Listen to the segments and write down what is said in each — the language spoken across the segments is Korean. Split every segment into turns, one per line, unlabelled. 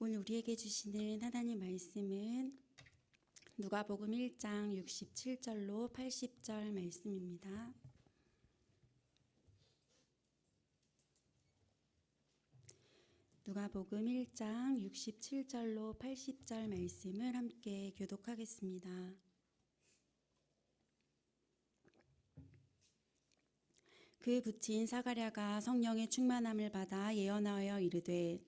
오늘 우리에게 주시는 하나님 말씀은 누가복음 1장 67절로 80절 말씀입니다. 누가복음 1장 67절로 80절 말씀을 함께 교독하겠습니다. 그 부친 사가랴가 성령의 충만함을 받아 예언하여 이르되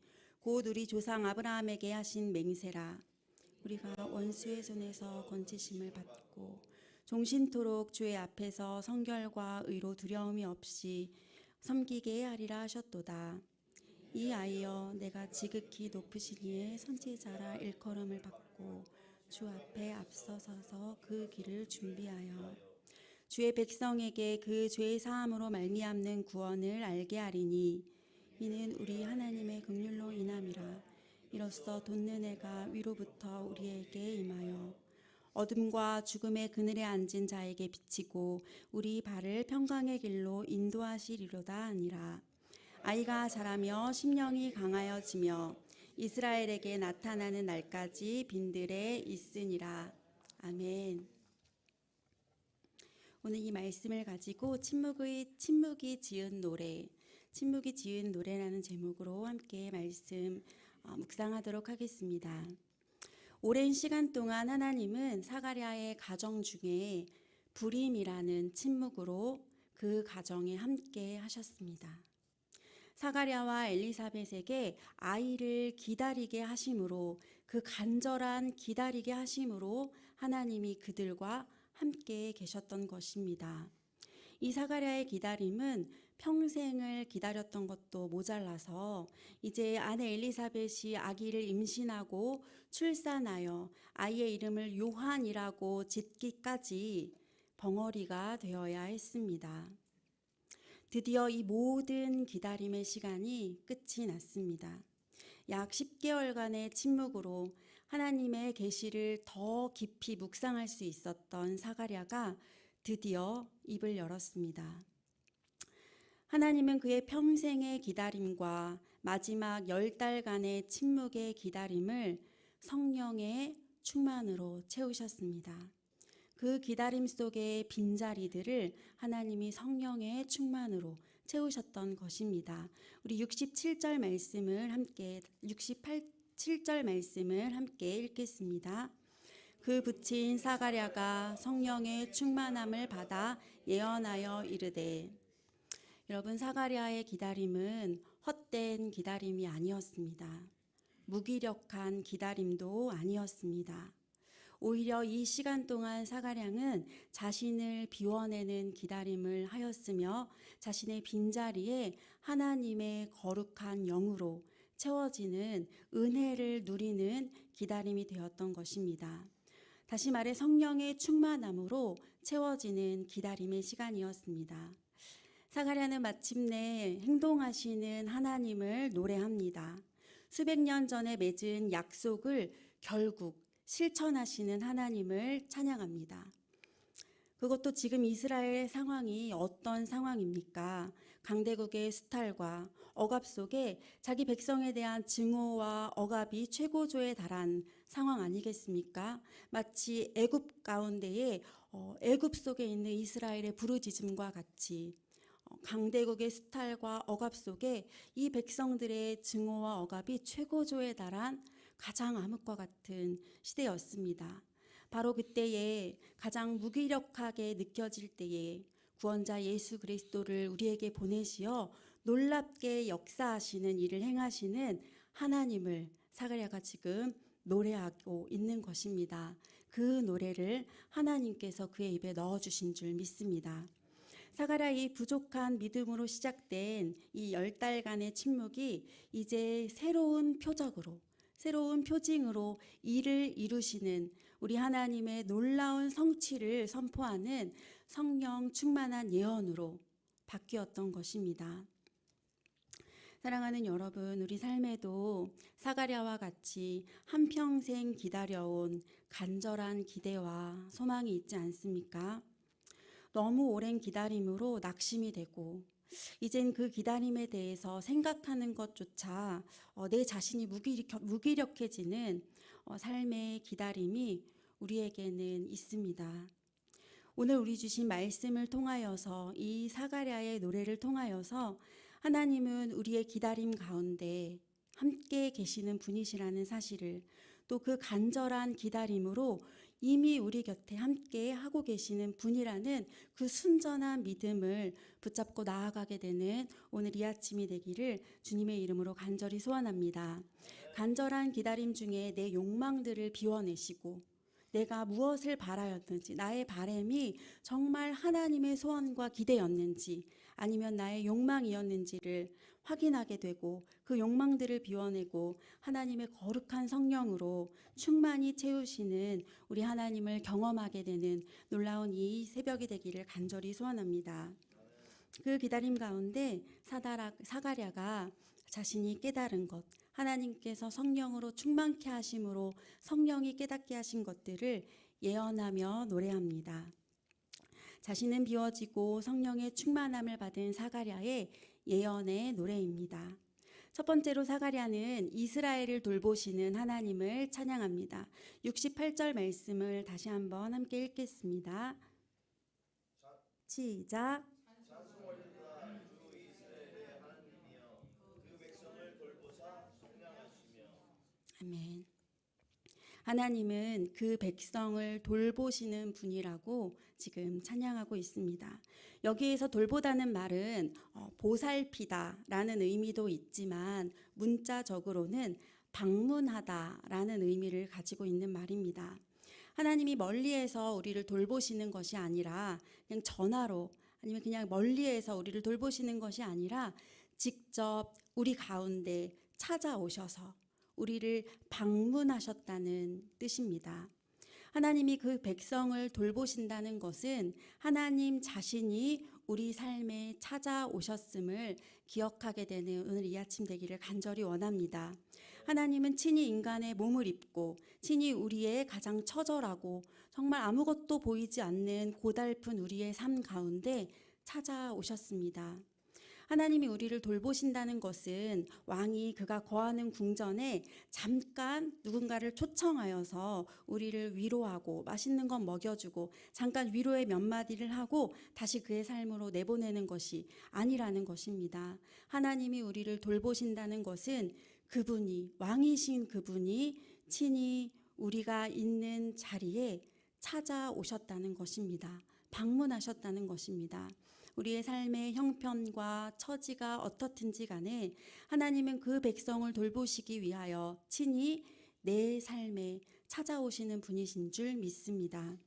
곧 우리 조상 아브라함에게 하신 맹세라 우리가 원수의 손에서 건지심을 받고 종신토록 주의 앞에서 성결과 의로 두려움이 없이 섬기게 하리라 하셨도다. 이 아이여 내가 지극히 높으신 이의 선지자라 일컬음을 받고 주 앞에 앞서서서 그 길을 준비하여 주의 백성에게 그 죄의 사함으로 말미암는 구원을 알게 하리니 이는 우리 하나님의 긍휼로 인함이라. 이로써 돋는 해가 위로부터 우리에게 임하여 어둠과 죽음의 그늘에 앉은 자에게 비치고 우리 발을 평강의 길로 인도하시리로다 아니라. 아이가 자라며 심령이 강하여지며 이스라엘에게 나타나는 날까지 빈들에 있으니라. 아멘. 오늘 이 말씀을 가지고 침묵의 침묵이 지은 노래, 침묵이 지은 노래라는 제목으로 함께 말씀 어, 묵상하도록 하겠습니다. 오랜 시간 동안 하나님은 사가랴의 가정 중에 불임이라는 침묵으로 그 가정에 함께 하셨습니다. 사가랴와 엘리사벳에게 아이를 기다리게 하심으로 그 간절한 기다리게 하심으로 하나님이 그들과 함께 계셨던 것입니다. 이 사가랴의 기다림은 평생을 기다렸던 것도 모자라서 이제 아내 엘리사벳이 아기를 임신하고 출산하여 아이의 이름을 요한이라고 짓기까지 벙어리가 되어야 했습니다. 드디어 이 모든 기다림의 시간이 끝이 났습니다. 약 10개월간의 침묵으로 하나님의 계시를 더 깊이 묵상할 수 있었던 사가랴가 드디어 입을 열었습니다. 하나님은 그의 평생의 기다림과 마지막 열 달간의 침묵의 기다림을 성령의 충만으로 채우셨습니다. 그 기다림 속의 빈자리들을 하나님이 성령의 충만으로 채우셨던 것입니다. 우리 67절 말씀을 함께 68 7절 말씀을 함께 읽겠습니다. 그 붙인 사가랴가 성령의 충만함을 받아 예언하여 이르되 여러분 사가랴의 기다림은 헛된 기다림이 아니었습니다. 무기력한 기다림도 아니었습니다. 오히려 이 시간 동안 사가량은 자신을 비워내는 기다림을 하였으며 자신의 빈자리에 하나님의 거룩한 영으로 채워지는 은혜를 누리는 기다림이 되었던 것입니다. 다시 말해 성령의 충만함으로 채워지는 기다림의 시간이었습니다. 사가랴는 마침내 행동하시는 하나님을 노래합니다. 수백 년 전에 맺은 약속을 결국 실천하시는 하나님을 찬양합니다. 그것도 지금 이스라엘 상황이 어떤 상황입니까? 강대국의 수탈과 억압 속에 자기 백성에 대한 증오와 억압이 최고조에 달한 상황 아니겠습니까? 마치 애굽 가운데에 어, 애굽 속에 있는 이스라엘의 부르짖음과 같이 어, 강대국의 수탈과 억압 속에 이 백성들의 증오와 억압이 최고조에 달한 가장 암흑과 같은 시대였습니다. 바로 그때에 가장 무기력하게 느껴질 때에 구원자 예수 그리스도를 우리에게 보내시어 놀랍게 역사하시는 일을 행하시는 하나님을 사가랴가 지금 노래하고 있는 것입니다. 그 노래를 하나님께서 그의 입에 넣어 주신 줄 믿습니다. 사가랴의 부족한 믿음으로 시작된 이 열 달간의 침묵이 이제 새로운 표적으로 새로운 표징으로 일을 이루시는 우리 하나님의 놀라운 성취를 선포하는 성령 충만한 예언으로 바뀌었던 것입니다. 사랑하는 여러분, 우리 삶에도 사가랴와 같이 한평생 기다려온 간절한 기대와 소망이 있지 않습니까? 너무 오랜 기다림으로 낙심이 되고 이젠 그 기다림에 대해서 생각하는 것조차 어, 내 자신이 무기력, 무기력해지는 어, 삶의 기다림이 우리에게는 있습니다. 오늘 우리 주신 말씀을 통하여서 이 사가랴의 노래를 통하여서 하나님은 우리의 기다림 가운데 함께 계시는 분이시라는 사실을 또 그 간절한 기다림으로 이미 우리 곁에 함께 하고 계시는 분이라는 그 순전한 믿음을 붙잡고 나아가게 되는 오늘 이 아침이 되기를 주님의 이름으로 간절히 소원합니다. 간절한 기다림 중에 내 욕망들을 비워내시고 내가 무엇을 바라였는지 나의 바램이 정말 하나님의 소원과 기대였는지 아니면 나의 욕망이었는지를 확인하게 되고 그 욕망들을 비워내고 하나님의 거룩한 성령으로 충만히 채우시는 우리 하나님을 경험하게 되는 놀라운 이 새벽이 되기를 간절히 소원합니다. 그 기다림 가운데 사다라, 사가랴가 자신이 깨달은 것, 하나님께서 성령으로 충만케 하심으로 성령이 깨닫게 하신 것들을 예언하며 노래합니다. 자신은 비워지고 성령의 충만함을 받은 사가랴의 예언의 노래입니다. 첫 번째로 사가랴는 이스라엘을 돌보시는 하나님을 찬양합니다. 68절 말씀을 다시 한번 함께 읽겠습니다. 시작. 아멘. 하나님은 그 백성을 돌보시는 분이라고 지금 찬양하고 있습니다. 여기에서 돌보다는 말은 어, 보살피다라는 의미도 있지만 문자적으로는 방문하다라는 의미를 가지고 있는 말입니다. 하나님이 멀리에서 우리를 돌보시는 것이 아니라 그냥 전화로 아니면 그냥 멀리에서 우리를 돌보시는 것이 아니라 직접 우리 가운데 찾아오셔서 우리를 방문하셨다는 뜻입니다. 하나님이 그 백성을 돌보신다는 것은 하나님 자신이 우리 삶에 찾아오셨음을 기억하게 되는 오늘 이 아침 되기를 간절히 원합니다. 하나님은 친히 인간의 몸을 입고 친히 우리의 가장 처절하고 정말 아무것도 보이지 않는 고달픈 우리의 삶 가운데 찾아오셨습니다. 하나님이 우리를 돌보신다는 것은 왕이 그가 거하는 궁전에 잠깐 누군가를 초청하여서 우리를 위로하고 맛있는 것 먹여주고 잠깐 위로의 몇 마디를 하고 다시 그의 삶으로 내보내는 것이 아니라는 것입니다. 하나님이 우리를 돌보신다는 것은 그분이 왕이신 그분이 친히 우리가 있는 자리에 찾아오셨다는 것입니다. 방문하셨다는 것입니다. 우리의 삶의 형편과 처지가 어떻든지 간에 하나님은 그 백성을 돌보시기 위하여 친히 내 삶에 찾아오시는 분이신 줄 믿습니다.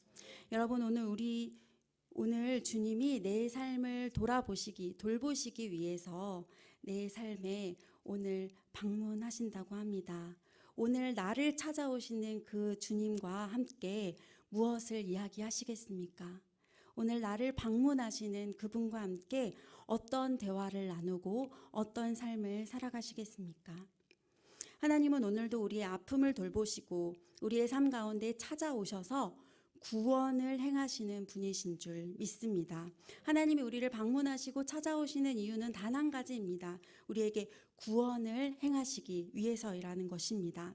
여러분 오늘 우리 오늘 주님이 내 삶을 돌아보시기 돌보시기 위해서 내 삶에 오늘 방문하신다고 합니다. 오늘 나를 찾아오시는 그 주님과 함께 무엇을 이야기하시겠습니까? 오늘 나를 방문하시는 그분과 함께 어떤 대화를 나누고 어떤 삶을 살아가시겠습니까? 하나님은 오늘도 우리의 아픔을 돌보시고 우리의 삶 가운데 찾아오셔서 구원을 행하시는 분이신 줄 믿습니다. 하나님이 우리를 방문하시고 찾아오시는 이유는 단 한 가지입니다. 우리에게 구원을 행하시기 위해서이라는 것입니다.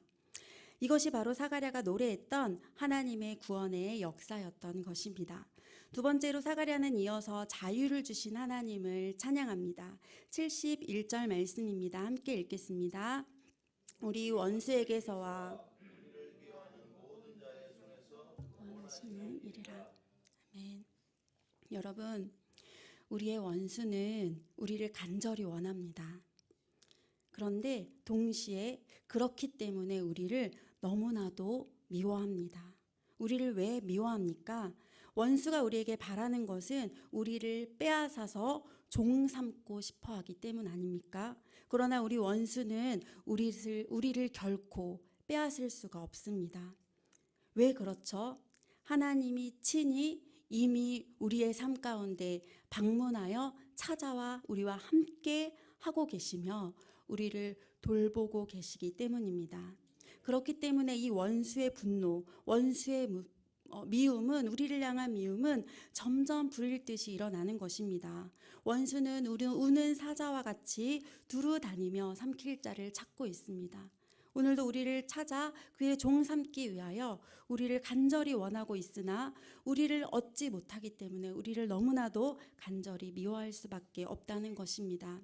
이것이 바로 사가랴가 노래했던 하나님의 구원의 역사였던 것입니다. 두 번째로 사가랴는 이어서 자유를 주신 하나님을 찬양합니다. 71절 말씀입니다. 함께 읽겠습니다. 우리 원수에게서와 원하시는 일이라. 아멘. 여러분, 우리의 원수는 우리를 간절히 원합니다. 그런데 동시에 그렇기 때문에 우리를 너무나도 미워합니다. 우리를 왜 미워합니까? 원수가 우리에게 바라는 것은 우리를 빼앗아서 종 삼고 싶어 하기 때문 아닙니까? 그러나 우리 원수는 우리를, 우리를 결코 빼앗을 수가 없습니다. 왜 그렇죠? 하나님이 친히 이미 우리의 삶 가운데 방문하여 찾아와 우리와 함께 하고 계시며 우리를 돌보고 계시기 때문입니다. 그렇기 때문에 이 원수의 분노, 원수의 미움은 우리를 향한 미움은 점점 불일 듯이 일어나는 것입니다. 원수는 우는 사자와 같이 두루 다니며 삼킬 자를 찾고 있습니다. 오늘도 우리를 찾아 그의 종 삼기 위하여 우리를 간절히 원하고 있으나 우리를 얻지 못하기 때문에 우리를 너무나도 간절히 미워할 수밖에 없다는 것입니다.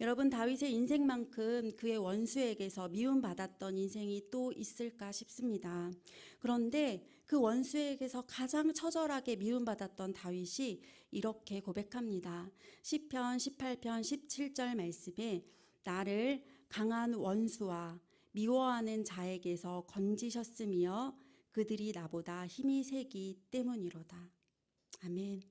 여러분 다윗의 인생만큼 그의 원수에게서 미움받았던 인생이 또 있을까 싶습니다. 그런데 그 원수에게서 가장 처절하게 미움받았던 다윗이 이렇게 고백합니다. 시편 18편 17절 말씀에 나를 강한 원수와 미워하는 자에게서 건지셨으며 그들이 나보다 힘이 세기 때문이로다. 아멘.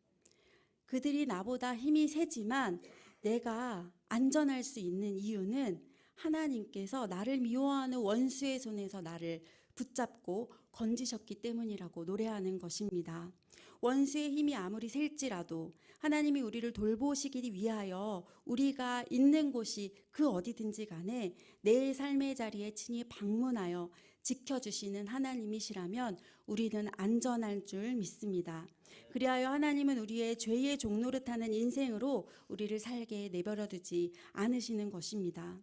그들이 나보다 힘이 세지만 내가 안전할 수 있는 이유는 하나님께서 나를 미워하는 원수의 손에서 나를 붙잡고 건지셨기 때문이라고 노래하는 것입니다. 원수의 힘이 아무리 셀지라도 하나님이 우리를 돌보시기 위하여 우리가 있는 곳이 그 어디든지 간에 내 삶의 자리에 친히 방문하여 지켜주시는 하나님이시라면 우리는 안전할 줄 믿습니다. 그리하여 하나님은 우리의 죄의 종노릇하는 인생으로 우리를 살게 내버려 두지 않으시는 것입니다.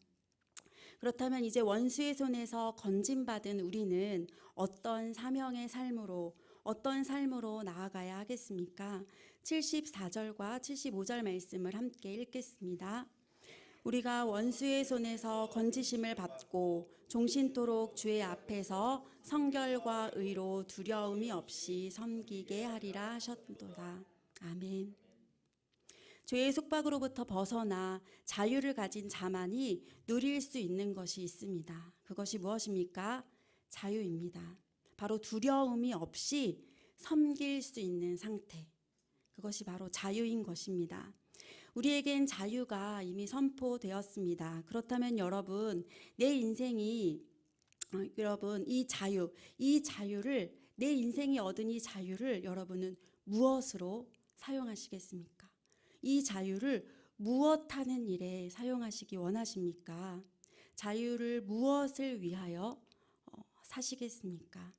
그렇다면 이제 원수의 손에서 건짐받은 우리는 어떤 사명의 삶으로 어떤 삶으로 나아가야 하겠습니까? 74절과 75절 말씀을 함께 읽겠습니다. 우리가 원수의 손에서 건지심을 받고 종신토록 주의 앞에서 성결과 의로 두려움이 없이 섬기게 하리라 하셨도다. 아멘. 죄의 속박으로부터 벗어나 자유를 가진 자만이 누릴 수 있는 것이 있습니다. 그것이 무엇입니까? 자유입니다. 바로 두려움이 없이 섬길 수 있는 상태. 그것이 바로 자유인 것입니다. 우리에겐 자유가 이미 선포되었습니다. 그렇다면 여러분, 내 인생이 어, 여러분 이 자유, 이 자유를 내 인생이 얻은 이 자유를 여러분은 무엇으로 사용하시겠습니까? 이 자유를 무엇 하는 일에 사용하시기 원하십니까? 자유를 무엇을 위하여 어, 사시겠습니까?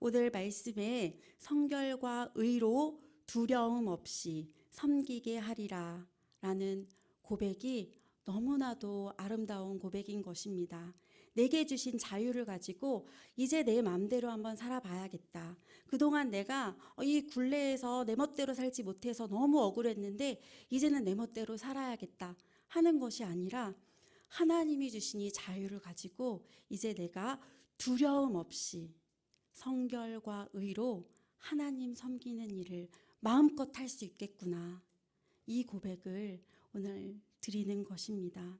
오늘 말씀에 성결과 의로 두려움 없이 섬기게 하리라 라는 고백이 너무나도 아름다운 고백인 것입니다. 내게 주신 자유를 가지고 이제 내 마음대로 한번 살아봐야겠다. 그동안 내가 이 굴레에서 내 멋대로 살지 못해서 너무 억울했는데 이제는 내 멋대로 살아야겠다 하는 것이 아니라 하나님이 주신 이 자유를 가지고 이제 내가 두려움 없이 성결과 의로 하나님 섬기는 일을 마음껏 할 수 있겠구나. 이 고백을 오늘 드리는 것입니다.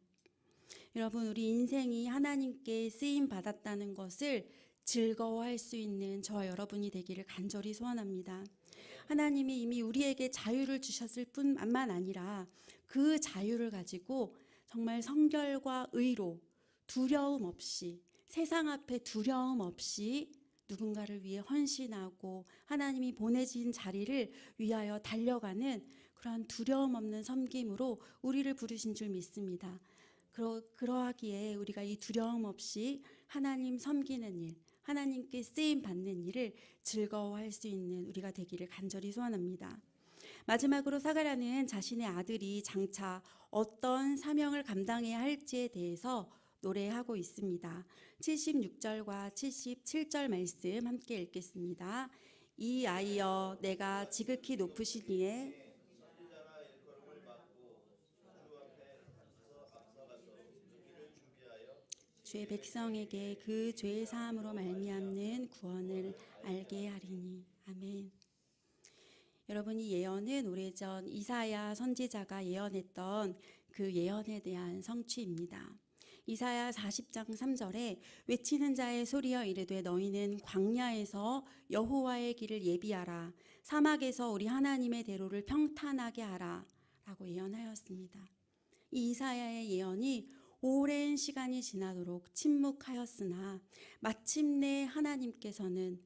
여러분, 우리 인생이 하나님께 쓰임 받았다는 것을 즐거워할 수 있는 저와 여러분이 되기를 간절히 소원합니다. 하나님이 이미 우리에게 자유를 주셨을 뿐만 아니라 그 자유를 가지고 정말 성결과 의로 두려움 없이 세상 앞에 두려움 없이 누군가를 위해 헌신하고 하나님이 보내진 자리를 위하여 달려가는 그러한 두려움 없는 섬김으로 우리를 부르신 줄 믿습니다. 그러, 그러하기에 우리가 이 두려움 없이 하나님 섬기는 일, 하나님께 쓰임 받는 일을 즐거워할 수 있는 우리가 되기를 간절히 소원합니다. 마지막으로 사가랴는 자신의 아들이 장차 어떤 사명을 감당해야 할지에 대해서 노래하고 있습니다. 76절과 77절 말씀 함께 읽겠습니다. 이 아이여 내가 지극히 높으신 이에 주의 백성에게 그 죄의 사함으로 말미암는 구원을 알게 하리니 아멘. 여러분 이 예언은 오래전 이사야 선지자가 예언했던 그 예언에 대한 성취입니다. 이사야 40장 3절에 외치는 자의 소리여 이르되 너희는 광야에서 여호와의 길을 예비하라 사막에서 우리 하나님의 대로를 평탄하게 하라 라고 예언하였습니다. 이 이사야의 예언이 오랜 시간이 지나도록 침묵하였으나 마침내 하나님께서는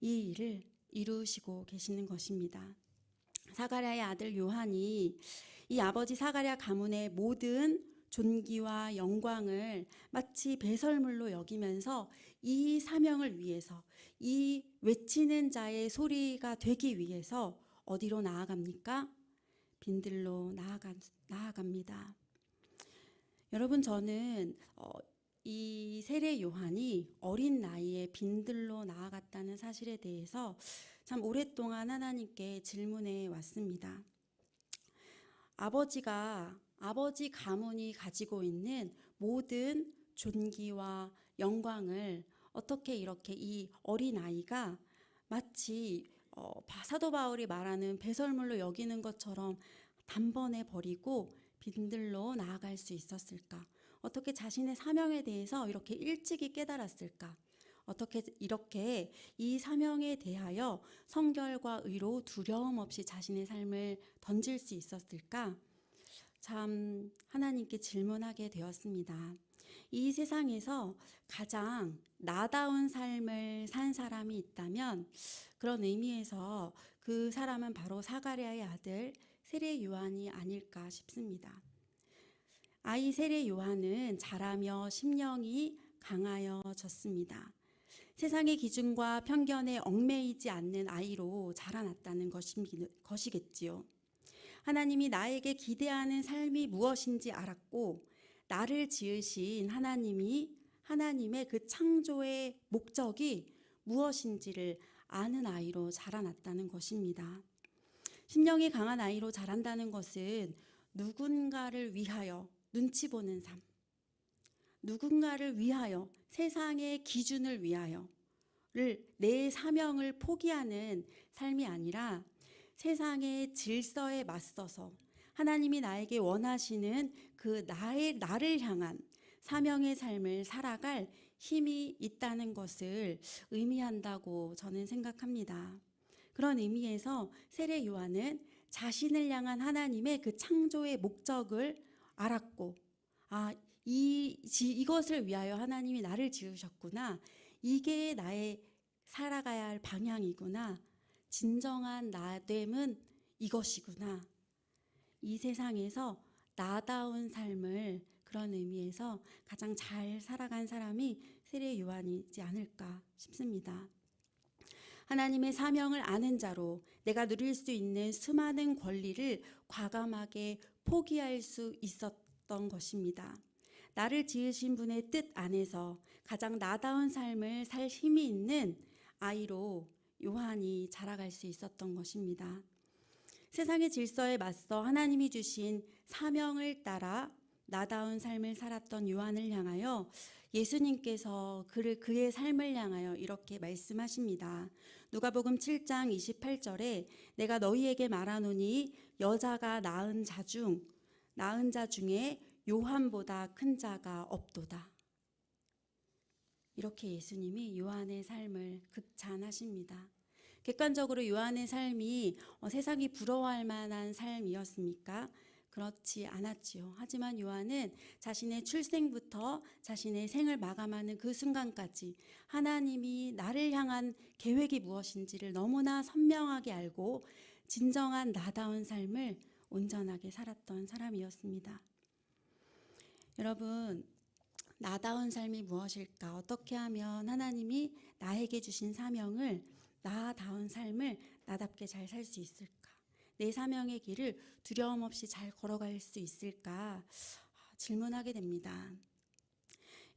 이 일을 이루시고 계시는 것입니다. 사가랴의 아들 요한이 이 아버지 사가랴 가문의 모든 존귀와 영광을 마치 배설물로 여기면서 이 사명을 위해서 이 외치는 자의 소리가 되기 위해서 어디로 나아갑니까? 빈들로 나아가, 나아갑니다. 여러분 저는 어, 이 세례 요한이 어린 나이에 빈들로 나아갔다는 사실에 대해서 참 오랫동안 하나님께 질문해 왔습니다. 아버지가 아버지 가문이 가지고 있는 모든 존귀와 영광을 어떻게 이렇게 이 어린 아이가 마치 어, 사도 바울이 말하는 배설물로 여기는 것처럼 단번에 버리고 빈들로 나아갈 수 있었을까? 어떻게 자신의 사명에 대해서 이렇게 일찍이 깨달았을까? 어떻게 이렇게 이 사명에 대하여 성결과 의로 두려움 없이 자신의 삶을 던질 수 있었을까? 참 하나님께 질문하게 되었습니다. 이 세상에서 가장 나다운 삶을 산 사람이 있다면 그런 의미에서 그 사람은 바로 사가랴의 아들 세례 요한이 아닐까 싶습니다. 아이 세례 요한은 자라며 심령이 강하여졌습니다. 세상의 기준과 편견에 얽매이지 않는 아이로 자라났다는 것이겠지요. 하나님이 나에게 기대하는 삶이 무엇인지 알았고 나를 지으신 하나님이 하나님의 그 창조의 목적이 무엇인지를 아는 아이로 자라났다는 것입니다. 심령이 강한 아이로 자란다는 것은 누군가를 위하여 눈치 보는 삶, 누군가를 위하여 세상의 기준을 위하여를 내 사명을 포기하는 삶이 아니라 세상의 질서에 맞서서 하나님이 나에게 원하시는 그 나의 나를 향한 사명의 삶을 살아갈 힘이 있다는 것을 의미한다고 저는 생각합니다. 그런 의미에서 세례 요한은 자신을 향한 하나님의 그 창조의 목적을 알았고, 아, 이, 이것을 위하여 하나님이 나를 지으셨구나. 이게 나의 살아가야 할 방향이구나. 진정한 나됨은 이것이구나. 이 세상에서 나다운 삶을 그런 의미에서 가장 잘 살아간 사람이 세례 요한이지 않을까 싶습니다. 하나님의 사명을 아는 자로 내가 누릴 수 있는 수많은 권리를 과감하게 포기할 수 있었던 것입니다. 나를 지으신 분의 뜻 안에서 가장 나다운 삶을 살 힘이 있는 아이로 요한이 자라갈 수 있었던 것입니다. 세상의 질서에 맞서 하나님이 주신 사명을 따라 나다운 삶을 살았던 요한을 향하여 예수님께서 그를 그의 삶을 향하여 이렇게 말씀하십니다. 누가복음 7장 28절에 내가 너희에게 말하노니 여자가 낳은 자 중 낳은 자 중에 요한보다 큰 자가 없도다. 이렇게 예수님이 요한의 삶을 극찬하십니다. 객관적으로 요한의 삶이 어, 세상이 부러워할 만한 삶이었습니까? 그렇지 않았지요. 하지만 요한은 자신의 출생부터 자신의 생을 마감하는 그 순간까지 하나님이 나를 향한 계획이 무엇인지를 너무나 선명하게 알고 진정한 나다운 삶을 온전하게 살았던 사람이었습니다. 여러분, 나다운 삶이 무엇일까? 어떻게 하면 하나님이 나에게 주신 사명을 나다운 삶을 나답게 잘 살 수 있을까? 내 사명의 길을 두려움 없이 잘 걸어갈 수 있을까? 질문하게 됩니다.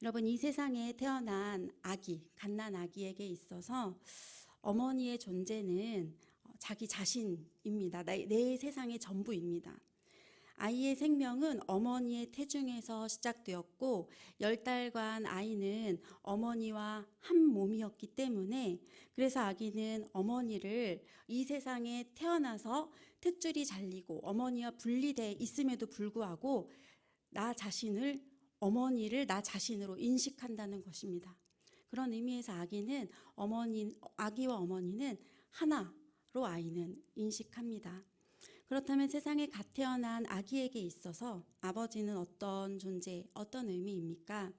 여러분, 이 세상에 태어난 아기, 갓난 아기에게 있어서 어머니의 존재는 자기 자신입니다. 내 세상의 전부입니다. 아이의 생명은 어머니의 태중에서 시작되었고 열 달간 아이는 어머니와 한 몸이었기 때문에 그래서 아기는 어머니를 이 세상에 태어나서 탯줄이 잘리고 어머니와 분리돼 있음에도 불구하고 나 자신을 어머니를 나 자신으로 인식한다는 것입니다. 그런 의미에서 아기는 어머니 아기와 어머니는 하나로 아이는 인식합니다. 그렇다면 세상에 갓 태어난 아기에게 있어서 아버지는 어떤 존재, 어떤 의미입니까?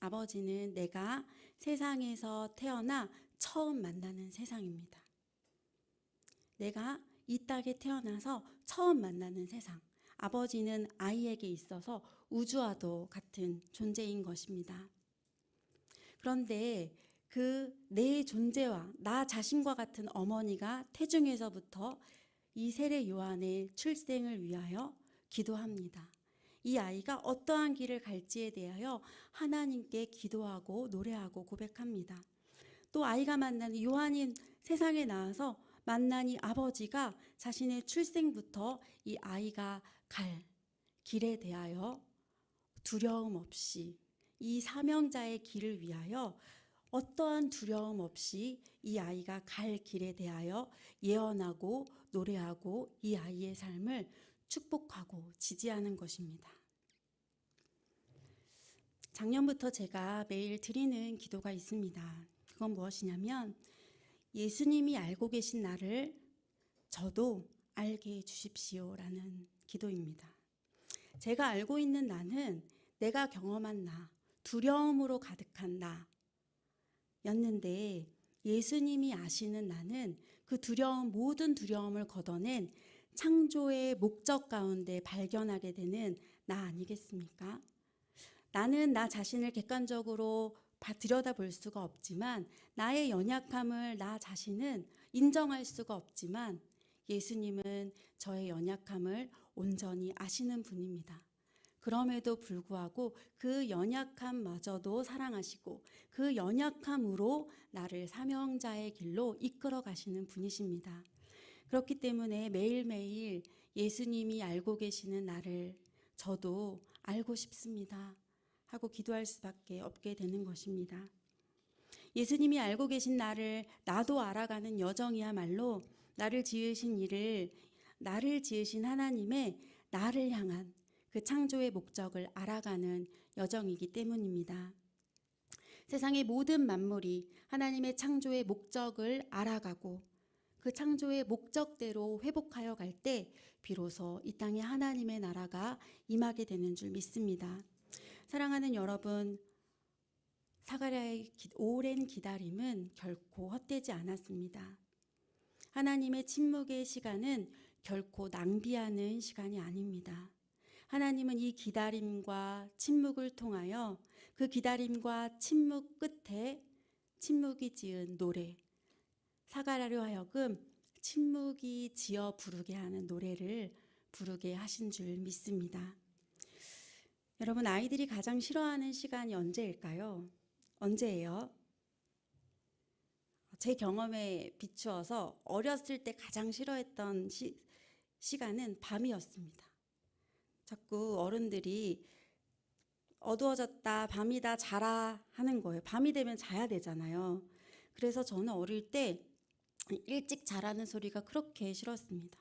아버지는 내가 세상에서 태어나 처음 만나는 세상입니다. 내가 이 땅에 태어나서 처음 만나는 세상. 아버지는 아이에게 있어서 우주와도 같은 존재인 것입니다. 그런데 그 내 존재와 나 자신과 같은 어머니가 태중에서부터 이 세례 요한의 출생을 위하여 기도합니다. 이 아이가 어떠한 길을 갈지에 대하여 하나님께 기도하고 노래하고 고백합니다. 또 아이가 만나는 요한이 세상에 나와서 만난 이 아버지가 자신의 출생부터 이 아이가 갈 길에 대하여 두려움 없이 이 사명자의 길을 위하여 어떠한 두려움 없이 이 아이가 갈 길에 대하여 예언하고 노래하고 이 아이의 삶을 축복하고 지지하는 것입니다. 작년부터 제가 매일 드리는 기도가 있습니다. 그건 무엇이냐면 예수님이 알고 계신 나를 저도 알게 해 주십시오 라는 기도입니다. 제가 알고 있는 나는 내가 경험한 나, 두려움으로 가득한 나 였는데 예수님이 아시는 나는 그 두려움, 모든 두려움을 걷어낸 창조의 목적 가운데 발견하게 되는 나 아니겠습니까? 나는 나 자신을 객관적으로 바- 들여다볼 수가 없지만 나의 연약함을 나 자신은 인정할 수가 없지만 예수님은 저의 연약함을 온전히 아시는 분입니다. 그럼에도 불구하고 그 연약함마저도 사랑하시고 그 연약함으로 나를 사명자의 길로 이끌어 가시는 분이십니다. 그렇기 때문에 매일매일 예수님이 알고 계시는 나를 저도 알고 싶습니다. 하고 기도할 수밖에 없게 되는 것입니다. 예수님이 알고 계신 나를 나도 알아가는 여정이야말로 나를 지으신 이를 나를 지으신 하나님의 나를 향한 그 창조의 목적을 알아가는 여정이기 때문입니다. 세상의 모든 만물이 하나님의 창조의 목적을 알아가고 그 창조의 목적대로 회복하여 갈 때 비로소 이 땅에 하나님의 나라가 임하게 되는 줄 믿습니다. 사랑하는 여러분, 사가랴의 기- 오랜 기다림은 결코 헛되지 않았습니다. 하나님의 침묵의 시간은 결코 낭비하는 시간이 아닙니다. 하나님은 이 기다림과 침묵을 통하여 그 기다림과 침묵 끝에 침묵이 지은 노래, 사가랴로 하여금 침묵이 지어 부르게 하는 노래를 부르게 하신 줄 믿습니다. 여러분, 아이들이 가장 싫어하는 시간이 언제일까요? 언제예요? 제 경험에 비추어서 어렸을 때 가장 싫어했던 시, 시간은 밤이었습니다. 자꾸 어른들이 어두워졌다, 밤이다, 자라 하는 거예요. 밤이 되면 자야 되잖아요. 그래서 저는 어릴 때 일찍 자라는 소리가 그렇게 싫었습니다.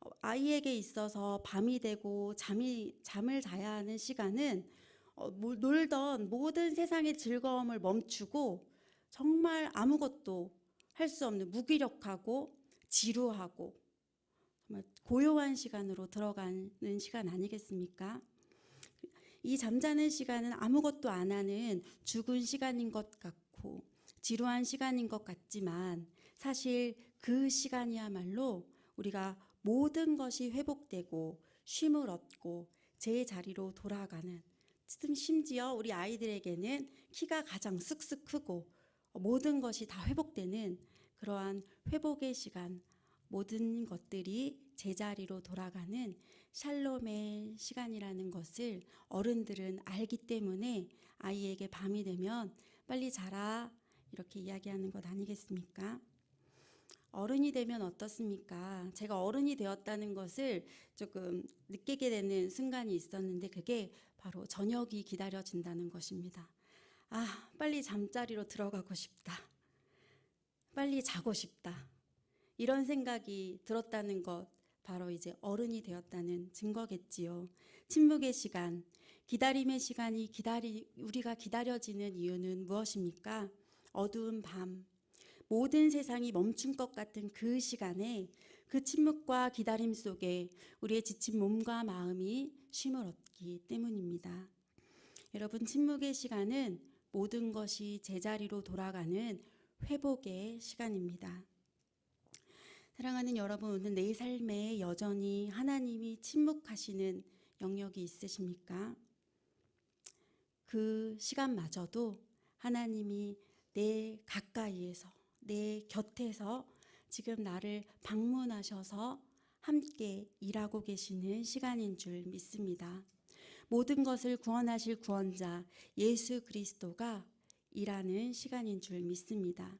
어, 아이에게 있어서 밤이 되고 잠이 잠을 자야 하는 시간은 어, 뭘- 놀던 모든 세상의 즐거움을 멈추고 정말 아무것도 할 수 없는 무기력하고 지루하고 고요한 시간으로 들어가는 시간 아니겠습니까? 이 잠자는 시간은 아무것도 안 하는 죽은 시간인 것 같고 지루한 시간인 것 같지만 사실 그 시간이야말로 우리가 모든 것이 회복되고 쉼을 얻고 제 자리로 돌아가는 심- 심지어 우리 아이들에게는 키가 가장 쑥쑥 크고 모든 것이 다 회복되는 그러한 회복의 시간 모든 것들이 제자리로 돌아가는 샬롬의 시간이라는 것을 어른들은 알기 때문에 아이에게 밤이 되면 빨리 자라 이렇게 이야기하는 것 아니겠습니까? 어른이 되면 어떻습니까? 제가 어른이 되었다는 것을 조금 느끼게 되는 순간이 있었는데 그게 바로 저녁이 기다려진다는 것입니다. 아, 빨리 잠자리로 들어가고 싶다. 빨리 자고 싶다. 이런 생각이 들었다는 것, 바로 이제 어른이 되었다는 증거겠지요. 침묵의 시간, 기다림의 시간이 기다리, 우리가 기다려지는 이유는 무엇입니까? 어두운 밤, 모든 세상이 멈춘 것 같은 그 시간에 그 침묵과 기다림 속에 우리의 지친 몸과 마음이 쉼을 얻기 때문입니다. 여러분, 침묵의 시간은 모든 것이 제자리로 돌아가는 회복의 시간입니다. 사랑하는 여러분, 오늘 내 삶에 여전히 하나님이 침묵하시는 영역이 있으십니까? 그 시간마저도 하나님이 내 가까이에서, 내 곁에서 지금 나를 방문하셔서 함께 일하고 계시는 시간인 줄 믿습니다. 모든 것을 구원하실 구원자 예수 그리스도가 일하는 시간인 줄 믿습니다.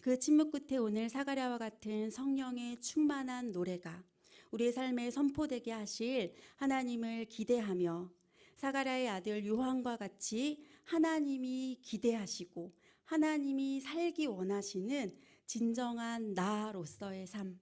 그 침묵 끝에 오늘 사가랴와 같은 성령의 충만한 노래가 우리의 삶에 선포되게 하실 하나님을 기대하며 사가랴의 아들 요한과 같이 하나님이 기대하시고 하나님이 살기 원하시는 진정한 나로서의 삶,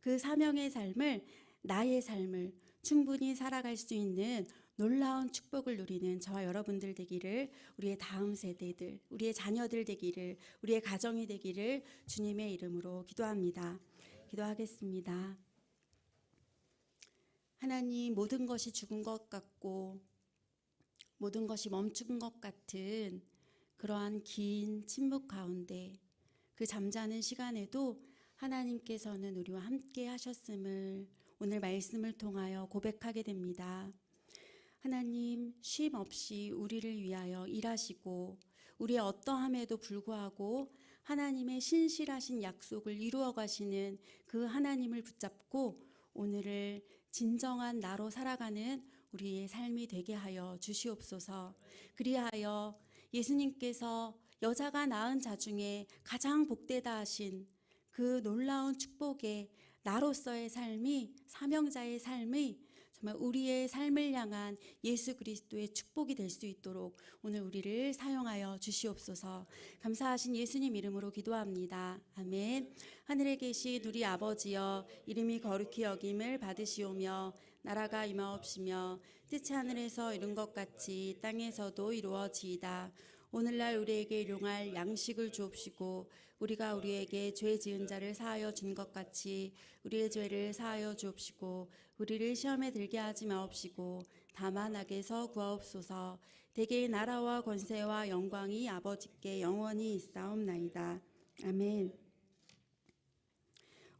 그 사명의 삶을 나의 삶을 충분히 살아갈 수 있는 놀라운 축복을 누리는 저와 여러분들 되기를 우리의 다음 세대들, 우리의 자녀들 되기를 우리의 가정이 되기를 주님의 이름으로 기도합니다. 기도하겠습니다. 하나님 모든 것이 죽은 것 같고 모든 것이 멈춘 것 같은 그러한 긴 침묵 가운데 그 잠자는 시간에도 하나님께서는 우리와 함께 하셨음을 오늘 말씀을 통하여 고백하게 됩니다. 하나님 쉼 없이 우리를 위하여 일하시고 우리의 어떠함에도 불구하고 하나님의 신실하신 약속을 이루어 가시는 그 하나님을 붙잡고 오늘을 진정한 나로 살아가는 우리의 삶이 되게 하여 주시옵소서. 그리하여 예수님께서 여자가 낳은 자 중에 가장 복되다 하신 그 놀라운 축복의 나로서의 삶이 사명자의 삶이 정말 우리의 삶을 향한 예수 그리스도의 축복이 될 수 있도록 오늘 우리를 사용하여 주시옵소서. 감사하신 예수님 이름으로 기도합니다. 아멘. 하늘에 계신 우리 아버지여 이름이 거룩히 여김을 받으시오며 나라가 임하옵시며 뜻이 하늘에서 이룬 것 같이 땅에서도 이루어지이다. 오늘날 우리에게 일용할 양식을 주옵시고 우리가 우리에게 죄 지은 자를 사하여 준 것 같이 우리의 죄를 사하여 주옵시고 우리를 시험에 들게 하지 마옵시고 다만 악에서 구하옵소서 대개의 나라와 권세와 영광이 아버지께 영원히 있사옵나이다 아멘.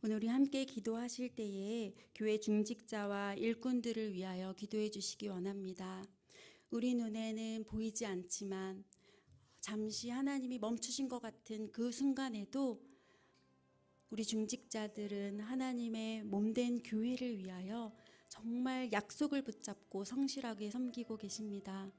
오늘 우리 함께 기도하실 때에 교회 중직자와 일꾼들을 위하여 기도해 주시기 원합니다. 우리 눈에는 보이지 않지만 잠시 하나님이 멈추신 것 같은 그 순간에도 우리 중직자들은 하나님의 몸된 교회를 위하여 정말 약속을 붙잡고 성실하게 섬기고 계십니다.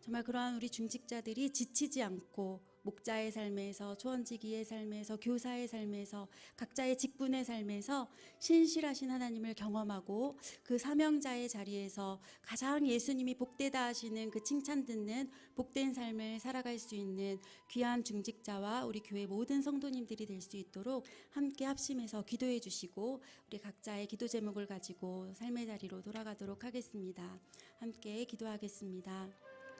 정말 그러한 우리 중직자들이 지치지 않고 목자의 삶에서 초원지기의 삶에서 교사의 삶에서 각자의 직분의 삶에서 신실하신 하나님을 경험하고 그 사명자의 자리에서 가장 예수님이 복되다 하시는 그 칭찬 듣는 복된 삶을 살아갈 수 있는 귀한 중직자와 우리 교회 모든 성도님들이 될 수 있도록 함께 합심해서 기도해 주시고 우리 각자의 기도 제목을 가지고 삶의 자리로 돌아가도록 하겠습니다. 함께 기도하겠습니다.